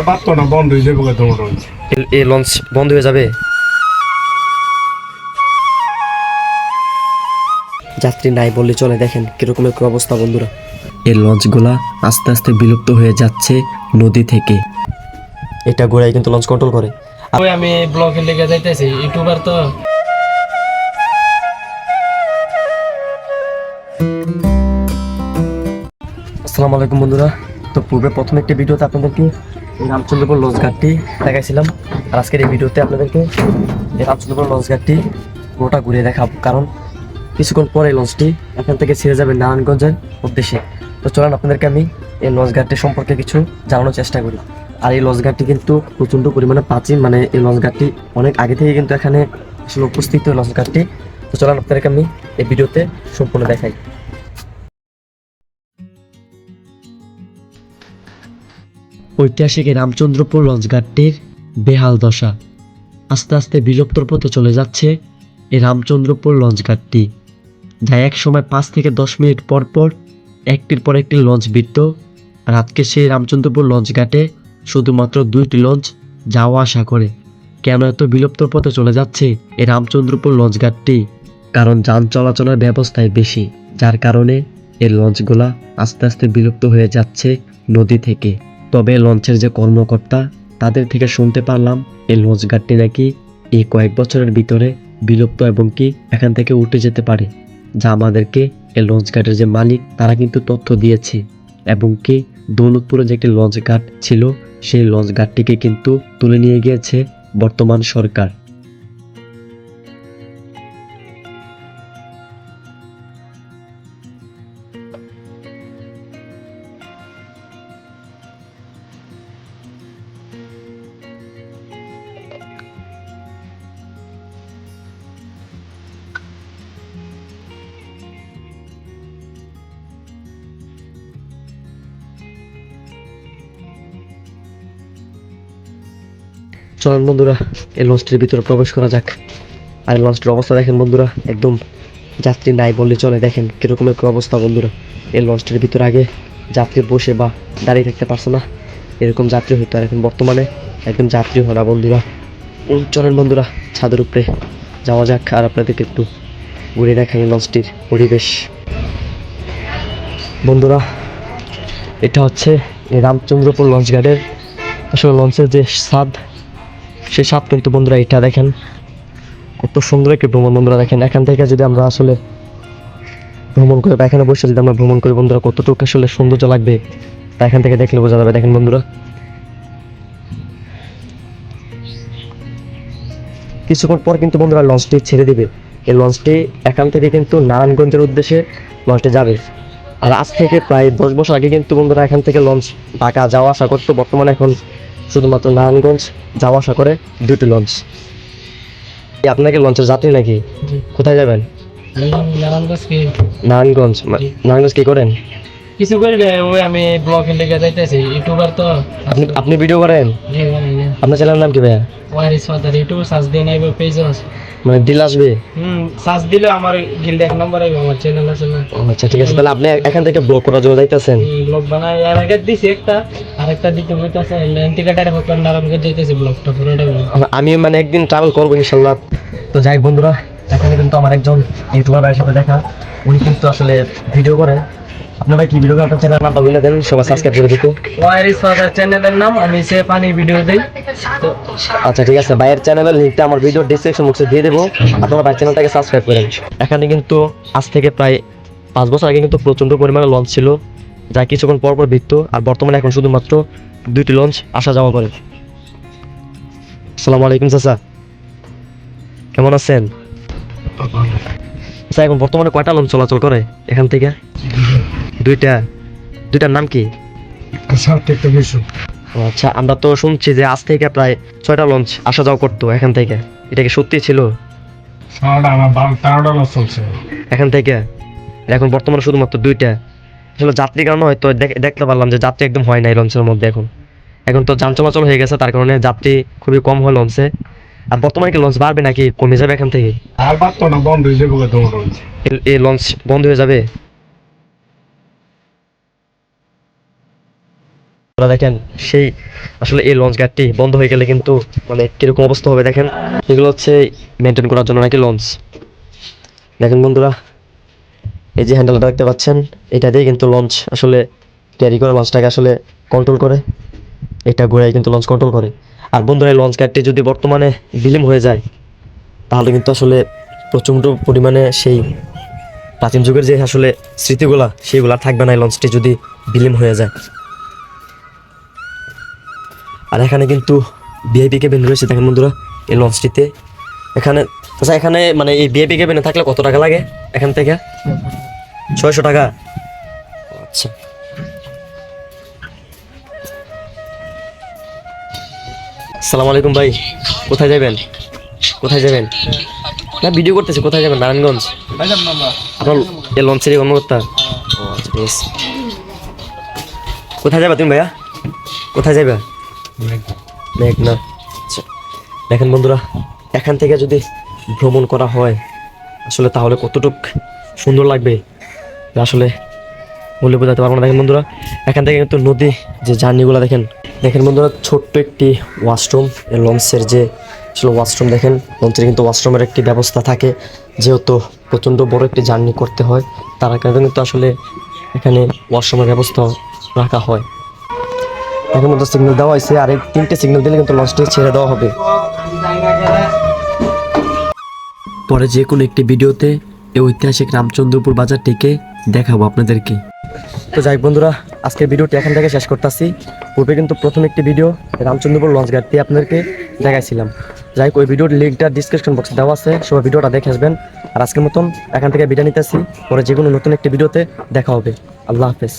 আর পারতো না বন্ধ হয়ে যাবে এ- এই লঞ্চ বন্ধ হয়ে যাবে? যাত্রী নাই বললে চলে দেখেন কীরকম একটু অবস্থা বন্ধুরা। এই লঞ্চগুলা আস্তে আস্তে বিলুপ্ত হয়ে যাচ্ছে নদী থেকে। এটা ঘোড়ায় কিন্তু লঞ্চ কন্ট্রোল করে। আমি ব্লগে লেগে যাইতেছি ইউটিউবার তো। আসসালামু আলাইকুম বন্ধুরা। তো পূর্বে প্রথম একটি ভিডিওতে আপনাদেরকে রামচন্দ্রপুর লঞ্চ ঘাটটি দেখাইছিলাম। আর আজকের এই ভিডিওতে আপনাদেরকে এই রামচন্দ্রপুর লঞ্চ ঘাটটি পুরোটা ঘুরিয়ে দেখাবো। কারণ কিছুক্ষণ পরে লঞ্চটি এখান থেকে ছেড়ে যাবে নারায়ণগঞ্জের উদ্দেশ্যে। তো চলেন আপনাদেরকে আমি এই লঞ্চ ঘাটটি সম্পর্কে কিছু জানানোর চেষ্টা করি। আর এই লঞ্চ ঘাটটি কিন্তু প্রচণ্ড পরিমাণে প্রাচীন মানে এই লঞ্চ ঘাটটি অনেক আগে থেকে কিন্তু এখানে আসলে উপস্থিত লঞ্চ ঘাটটি। তো চলেন আপনাদেরকে আমি এই ভিডিওতে সম্পূর্ণ দেখাই। ঐতিহাসিক এই রামচন্দ্রপুর লঞ্চঘাটটির বেহাল দশা। আস্তে আস্তে বিলুপ্তর পথে চলে যাচ্ছে এই রামচন্দ্রপুর লঞ্চঘাটটি। যা এক সময় পাঁচ থেকে দশ মিনিট পর পর একটির পর একটি লঞ্চ বিরত আর আজকে সেই রামচন্দ্রপুর লঞ্চঘাটে শুধুমাত্র দুইটি লঞ্চ যাওয়া আসা করে। কেন এত বিলুপ্তর পথে চলে যাচ্ছে এই রামচন্দ্রপুর লঞ্চঘাটটি? কারণ যান চলাচলের ব্যবস্থায় বেশি, যার কারণে এই লঞ্চগুলা আস্তে আস্তে বিলুপ্ত হয়ে যাচ্ছে নদী থেকে। তবে লঞ্চের যে কর্মকর্তা, তাদের থেকে শুনতে পারলাম এই লঞ্চ গার্ডটি নাকি এই কয়েক বছরের ভিতরে বিলুপ্ত এবং কি এখান থেকে উঠে যেতে পারে, যা আমাদেরকে এই লঞ্চ গার্ডের যে মালিক, তারা কিন্তু তথ্য দিয়েছে। এবং কি দৌলতপুরে যে একটি লঞ্চ ঘাট ছিল, সেই লঞ্চ ঘাটটিকে কিন্তু তুলে নিয়ে গিয়েছে বর্তমান সরকার। চলুন বন্ধুরা, এই লঞ্চটির ভিতরে প্রবেশ করা যাক। আর এই লঞ্চটির অবস্থা দেখেন বন্ধুরা, একদম যাত্রী নাই বললে চলে। দেখেন কীরকম একটু অবস্থা বন্ধুরা, এই লঞ্চটির ভিতরে আগে যাত্রী বসে বা দাঁড়িয়ে থাকতে পারছে না। এরকম যাত্রী হইতো আর এখন বর্তমানে একদম যাত্রী হয় না বন্ধুরা। চলেন বন্ধুরা, ছাদের উপরে যাওয়া যাক আর আপনাদেরকে একটু ঘুরে এই লঞ্চটির পরিবেশ। বন্ধুরা, এটা হচ্ছে রামচন্দ্রপুর লঞ্চ গার্ডের আসলে লঞ্চের যে স্বাদ সেই স্বাদ কিন্তু বন্ধুরা এটা দেখেন, কত সুন্দর একটি ভ্রমণ বন্ধুরা দেখেন। এখান থেকে যদি আমরা আসলে ভ্রমণ করে বা এখানে বসে যদি আমরা ভ্রমণ করি বন্ধুরা, কতটুকু আসলে সৌন্দর্য লাগবে তা এখান থেকে দেখলে বোঝা যাবে। দেখেন বন্ধুরা, কিছুক্ষণ পর কিন্তু বন্ধুরা লঞ্চটি ছেড়ে দিবে। এই লঞ্চটি এখান থেকে কিন্তু নারায়ণগঞ্জের উদ্দেশ্যে লঞ্চটি যাবে। আর আজ থেকে প্রায় দশ বছর আগে কিন্তু বন্ধুরা এখান থেকে লঞ্চ ঢাকা যাওয়া আসা করতো। বর্তমানে এখন শুধুমাত্র নারায়ণগঞ্জ যাওয়া আসা করে দুটি লঞ্চ। আপনাকে লঞ্চের যাত্রী নাকি? কোথায় যাবেন? নারায়ণগঞ্জ কি? নারায়ণগঞ্জ কি করেন? কিছু করি না ওই আমি ব্লগে লেগে যাইতেছি ইউটিউবার তো। আপনি আপনি ভিডিও করেন? আপনার চ্যানেলের নাম কি ভাইয়া? ওয়ারিস ফাদার ইউটিউব সার্চ দিয়ে নাইব পেজ আছে। মানে ডিল আসবে? হুম সার্চ দিলে আমার গিল্ড এক নম্বর আইব আমার চ্যানেল আছে না। আচ্ছা ঠিক আছে তাহলে আপনি এখান থেকে ব্লগ করার জন্য যাইতেছেন? ব্লগ বানাই আর আগে দিছি একটা। আরেকটা দিতে হইতাছে টিকেটার হোক নারায়ণগঞ্জ যাইতেছি ব্লগটা পুরোটা আমি মানে একদিন ট্রাভেল করব ইনশাল্লাহ। তো যাই বন্ধুরা এখানে কিন্তু আমার একজন ইউটিউবার ভাইয়ের সাথে দেখা। উনি কিন্তু আসলে ভিডিও করে। আপনার ভাই কি ভিডিও করে? আপনার চ্যানেল নামটা বলে দেন সবাই সাবস্ক্রাইব করে দিতে। ফাদার চ্যানেলের নাম আমি সে পানি ভিডিও দেই। তো আচ্ছা ঠিক আছে ভাইয়ের চ্যানেলের লিঙ্কটা আমার ভিডিও ডিসক্রিপশন বক্সে দিয়ে দেবো। আপনারা ভাইয়ের চ্যানেলটাকে সাবস্ক্রাইব করেন এখানে কিন্তু আজ থেকে প্রায় পাঁচ বছর আগে কিন্তু প্রচণ্ড পরিমাণে লঞ্চ ছিল। যা কিছুক্ষণ পর পর ভিত্ত আর বর্তমানে এখন শুধুমাত্র দুইটি লঞ্চ আসা যাওয়া করে। আসসালামু আলাইকুম চাচা। কেমন আছেন? আচ্ছা এখন বর্তমানে কয়টা লঞ্চ চলাচল করে এখান থেকে? দুইটা। দুইটার নাম কি? ও আচ্ছা আমরা তো শুনছি যে আজ থেকে প্রায় ছয়টা লঞ্চ আসা যাওয়া করতো এখান থেকে। এটা কি সত্যি ছিল? এখান থেকে? এখন বর্তমানে শুধুমাত্র দুইটা। আসলে যাত্রী কারণে হয়তো দেখতে পারলাম যে যাত্রী একদম হয় না এই লঞ্চের মধ্যে এখন। এখন তো যান চলাচল হয়ে গেছে তার কারণে যাত্রী খুবই কম হয় লঞ্চে। আর বর্তমানে কি লঞ্চ বাড়বে নাকি কমে যাবে এখান থেকে? আর পারতো না বন্ধ হয়ে যাবে এই- এই লঞ্চ বন্ধ হয়ে যাবে? আপনারা দেখেন সেই আসলে এই লঞ্চ গার্ডটি বন্ধ হয়ে গেলে কিন্তু মানে কীরকম অবস্থা হবে দেখেন। এগুলো হচ্ছে মেনটেন করার জন্য নাকি লঞ্চ? দেখেন বন্ধুরা এই যে হ্যান্ডেলটা দেখতে পাচ্ছেন, এটা দিয়ে কিন্তু লঞ্চ আসলে তৈরি করে লঞ্চটাকে আসলে কন্ট্রোল করে। এটা ঘোরায় কিন্তু লঞ্চ কন্ট্রোল করে। আর বন্ধুরা, এই লঞ্চ গার্ডটি যদি বর্তমানে বিলীন হয়ে যায়, তাহলে কিন্তু আসলে প্রচণ্ড পরিমাণে সেই প্রাচীন যুগের যে আসলে স্মৃতিগুলা, সেইগুলো থাকবে না এই লঞ্চটি যদি বিলীন হয়ে যায়। আর এখানে কিন্তু ভিআইপি কেবিন রয়েছে। দেখেন বন্ধুরা, এই লঞ্চটিতে এখানে আচ্ছা এখানে মানে এই ভিআইপি কেবিনে থাকলে কত টাকা লাগে এখান থেকে? ছয়শো টাকা। আচ্ছা। সালাম আলাইকুম ভাই কোথায় যাবেন? কোথায় যাবেন? না ভিডিও করতেছি কোথায় যাবেন? নারায়ণগঞ্জ। আপনার এই লঞ্চেরই কর্মকর্তা? ও আচ্ছা বেশ। কোথায় যাবে তুমি ভাইয়া? কোথায় যাবে? মেঘনা। আচ্ছা। দেখেন বন্ধুরা এখান থেকে যদি ভ্রমণ করা হয়, আসলে তাহলে কতটুক সুন্দর লাগবে? আসলে বলে বোঝাতে পারব না। দেখেন বন্ধুরা, এখান থেকে কিন্তু নদী, যে জার্নিগুলো দেখেন দেখেন বন্ধুরা, ছোট্ট একটি ওয়াশরুম লঞ্চের যে আসলে ওয়াশরুম দেখেন, লঞ্চের কিন্তু ওয়াশরুমের একটি ব্যবস্থা থাকে। যেহেতু প্রচণ্ড বড় একটি জার্নি করতে হয়, তার কারণে কিন্তু আসলে এখানে ওয়াশরুমের ব্যবস্থা রাখা হয়। এখন মতো সিগন্যাল দেওয়া হয়েছে, আর তিনটে সিগন্যাল দিলে কিন্তু লঞ্চটি ছেড়ে দেওয়া হবে। পরে যে কোনো একটি ভিডিওতে এই ঐতিহাসিক রামচন্দ্রপুর বাজারটিকে দেখাবো আপনাদেরকে। তো যাই বন্ধুরা, আজকের ভিডিওটি এখান থেকে শেষ করতেছি। পূর্বে কিন্তু প্রথম একটি ভিডিও রামচন্দ্রপুর লঞ্চ ঘাটটি আপনাদেরকে দেখাইছিলাম। যাই হোক, ওই ভিডিওর লিঙ্কটা ডিসক্রিপশন বক্সে দেওয়া আছে, সবাই ভিডিওটা দেখে আসবেন। আর আজকের মতন এখান থেকে বিদায় নিতেছি। পরে যে কোনো নতুন একটি ভিডিওতে দেখা হবে। আল্লাহ হাফেজ।